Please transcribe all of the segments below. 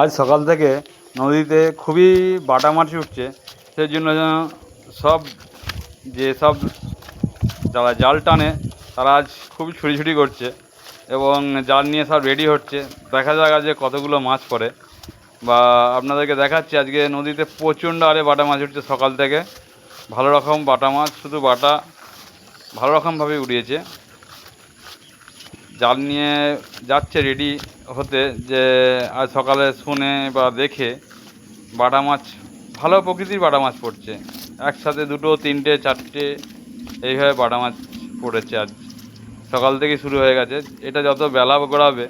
আজ সকাল থেকে নদীতে খুবই বাটা মাছ উঠছে, সেই জন্য যেন সব যে সব যারা জাল টানে, তারা আজ খুবই ছুটি করছে এবং জাল নিয়ে সব রেডি হচ্ছে। দেখা যাক আজকে কতগুলো মাছ পড়ে। বা আপনাদেরকে দেখাচ্ছি, আজকে নদীতে প্রচণ্ড আরে বাটা মাছ উঠছে সকাল থেকে। ভালো রকম বাটা মাছ, শুধু বাটা ভালো রকমভাবে উড়িয়েছে। জাল নিয়ে যাচ্ছে রেডি হতে যে আজ সকালে শুনে বা দেখে বাটা মাছ, ভালো প্রকৃতির বাটা মাছ পড়ছে। একসাথে দুটো, তিনটে, চারটে এইভাবে বাটা মাছ পড়েছে আজ। সকাল থেকে শুরু হয়ে গেছে। এটা যত বেলা গড়াবে,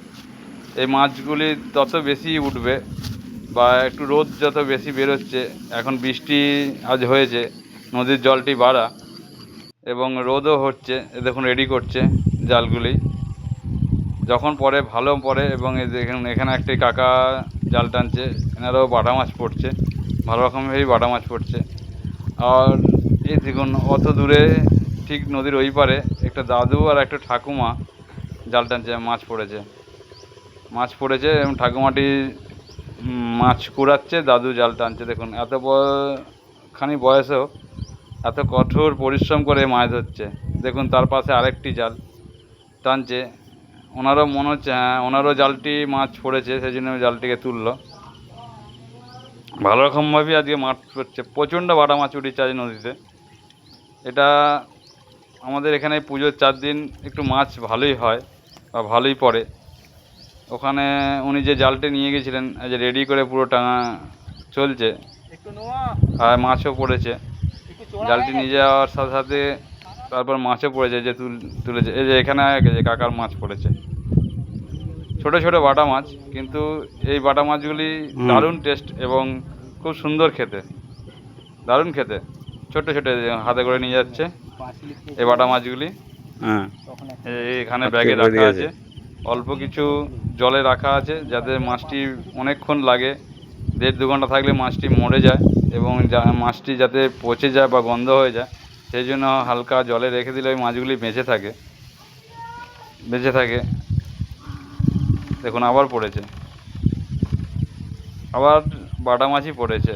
এই মাছগুলি তত বেশি উঠবে বা একটু রোদ যত বেশি বেরোচ্ছে, এখন বৃষ্টি আজ হয়েছে, নদীর জলটি বাড়া এবং রোদও হচ্ছে দেখুন রেডি করছে জালগুলি। যখন পরে ভালো পরে এবং এই এখানে একটি কাকা জাল টানছে, এনারাও বাটা মাছ পড়ছে, ভালো রকমভাবেই বাটা মাছ পড়ছে। আর এই দেখুন অত দূরে ঠিক নদীর ওই পারে একটা দাদু আর একটা ঠাকুমা জাল টানছে, মাছ পড়েছে। মাছ পড়েছে এবং ঠাকুমাটি মাছ কুড়াচ্ছে, দাদু জাল টানছে। দেখুন, এত খানি বয়সেও এত কঠোর পরিশ্রম করে মাছ ধরছে। দেখুন, তার পাশে আরেকটি জাল টানছে। ওনারও মনে হচ্ছে হ্যাঁ ওনারও জালটি মাছ পড়েছে সেই জন্য জালটিকে তুললো। ভালো রকমভাবে আজকে মাছ পড়ছে প্রচণ্ড বাটা মাছ উঠেছে আজ নদীতে। এটা আমাদের এখানে পুজোর চার দিন একটু মাছ ভালোই হয় বা ভালোই পড়ে। ওখানে উনি যে জালটি নিয়ে গেছিলেন আজ রেডি করে পুরো টাঙা চলছে। আর মাছও পড়েছে। জালটি নিয়ে যাওয়ার সাথে সাথে তারপর মাছও পড়েছে যে তুল তুলেছে। এই যে এখানে যে কাকার মাছ পড়েছে। ছোট ছোট বাটা মাছ কিন্তু এই বাটা মাছগুলি দারুণ টেস্ট এবং খুব সুন্দর খেতে। দারুণ খেতে। ছোট ছোট হাতে করে নিয়ে যাচ্ছে এই বাটা মাছগুলি। হ্যাঁ। এখানে ব্যাগে রাখা আছে। অল্প কিছু জলে রাখা আছে যাতে মাছটি অনেকক্ষণ লাগে। দেড় দু ঘণ্টা থাকলে মাছটি মরে যায় এবং যা- মাছটি যাতে পচে যায় বা গন্ধ হয়ে যায়। সেই জন্য হালকা জলে রেখে দিলে ওই মাছগুলি বেঁচে থাকে। বেঁচে থাকে। দেখুন, আবার পড়েছে। আবার বাটা মাছই পড়েছে।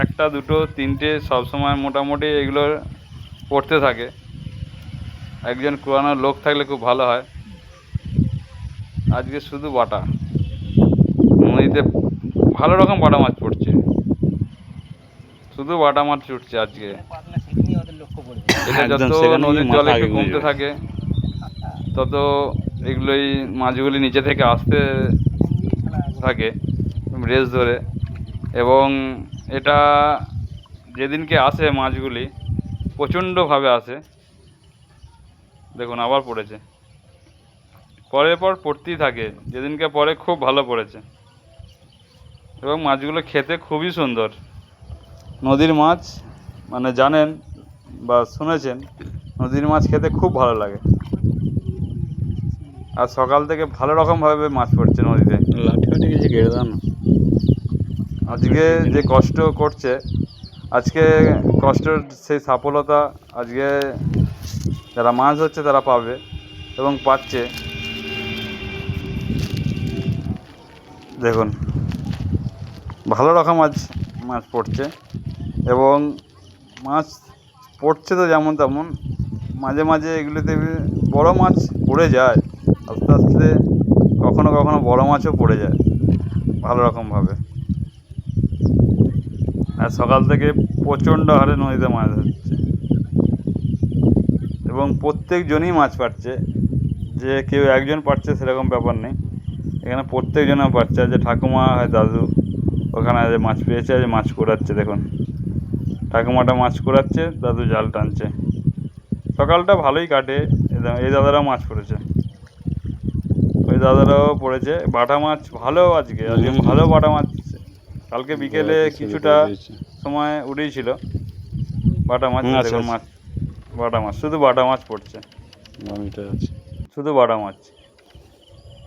একটা, দুটো, তিনটে সব সময় মোটামুটি এগুলো পড়তে থাকে। একজন কুড়ানোর লোক থাকলে খুব ভালো হয়। আজকে শুধু বাটা। নদীতে ভালো রকম বাটা মাছ পড়ছে। শুধু বাটা মাছ উঠছে আজকে। যত নদীর জল একটু কমতে। থাকে তত এগুলোই মাছগুলি নিচে থেকে আসতে থাকে রেস ধরে। এবং এটা যেদিনকে আসে মাছগুলি প্রচণ্ডভাবে আসে। দেখুন আবার পড়েছে। পরের পর পড়তেই থাকে। যেদিনকে পরে খুব ভালো পড়েছে। এবং মাছগুলো খেতে খুবই সুন্দর। নদীর মাছ মানে জানেন বা শুনেছেন নদীর মাছ খেতে খুব ভালো লাগে। আর সকাল থেকে ভালো রকমভাবে মাছ পড়ছে নদীতে। আজকে যে কষ্ট করছে আজকে কষ্টের সেই সফলতা আজকে যারা মাছ ধরছে তারা পাবে এবং পাচ্ছে। দেখুন ভালো রকম আজ মাছ পড়ছে এবং মাছ পড়ছে তো যেমন তেমন, মাঝে মাঝে এগুলোতে বড় মাছ পড়ে যায়, আস্তে আস্তে কখনো কখনো বড় মাছও পড়ে যায়, ভালো রকমভাবে আর সকাল থেকে প্রচণ্ড হারে নদীতে মাছ ধরছে। এবং প্রত্যেকজনই মাছ পাচ্ছে যে কেউ একজন পাচ্ছে সেরকম ব্যাপার নেই। এখানে প্রত্যেকজনে পাচ্ছে যে ঠাকুমা, হয় দাদু, ওখানে যে মাছ পেয়েছে, যে মাছ কুড়াচ্ছে দেখুন। ঠাকুমাটা মাছ কুড়াচ্ছে দাদু জাল টানছে। সকালটা ভালোই কাটে এই দাদারাও মাছ পড়েছে ওই দাদারাও পড়েছে। বাটা মাছ ভালো আজকে আজকে ভালো বাটা মাছ কালকে বিকেলে কিছুটা করে দিয়েছে। সময় উঠেছিল বাটা মাছ। মাছ বাটা মাছ শুধু বাটা মাছ পড়ছে। শুধু বাটা মাছ।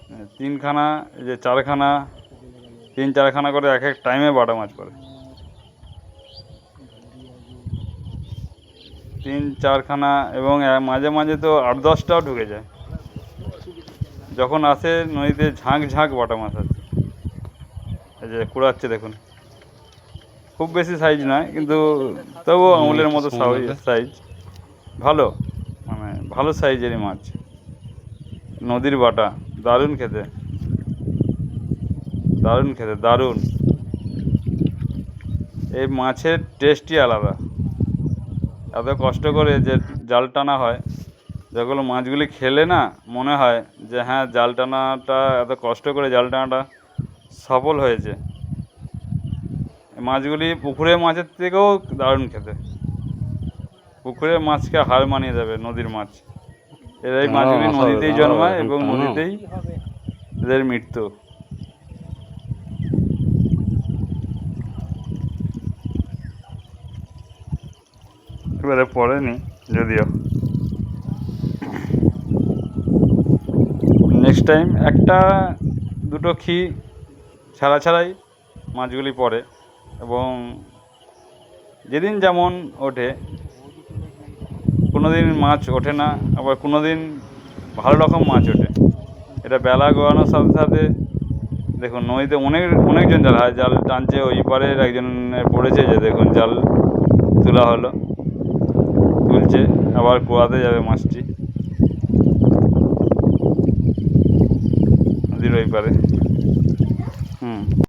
হ্যাঁ, তিনখানা এই যে চারখানা তিন চারখানা করে এক এক টাইমে বাটা মাছ পড়ে। তিন চারখানা এবং মাঝে মাঝে তো আট দশটাও ঢুকে যায়। যখন আসে নদীতে ঝাঁক ঝাঁক বাটা মাছ আছে। যে কুড়াচ্ছে দেখুন। খুব বেশি সাইজ নয় কিন্তু তবুও সময় মতো। সাইজ ভালো মানে ভালো সাইজেরই মাছ। নদীর বাটা দারুণ খেতে। দারুণ খেতে দারুণ। এই মাছের টেস্টই আলাদা। এত কষ্ট করে যে জাল টানা হয় যেগুলো মাছগুলি খেলে না মনে হয় যে হ্যাঁ জাল টানাটা এত কষ্ট করে জাল টানাটা সফল হয়েছে। মাছগুলি পুকুরের মাছের থেকেও দারুণ খেতে। পুকুরের মাছকে হার মানিয়ে যাবে নদীর মাছ। এর এই মাছগুলি নদীতেই জন্মায় এবং নদীতেই এদের মৃত্যু। এবারে পড়েনি, যদিও। নেক্সট টাইম একটা, দুটো খি ছাড়া ছাড়াই মাছগুলি পড়ে এবং যেদিন যেমন ওঠে কোনো দিন মাছ ওঠে না, আবার কোনো দিন ভালো রকম মাছ ওঠে। এটা বেলা গড়ানোর সাথে সাথে, দেখুন, নদীতে অনেক, অনেকজন জাল হয় জাল টানছে ওই পারের একজন পড়েছে যে দেখুন, জাল তোলা হলো। তুলছে আবার কুয়াতে যাবে মাছটি। নদীর ওই পারে। হুম।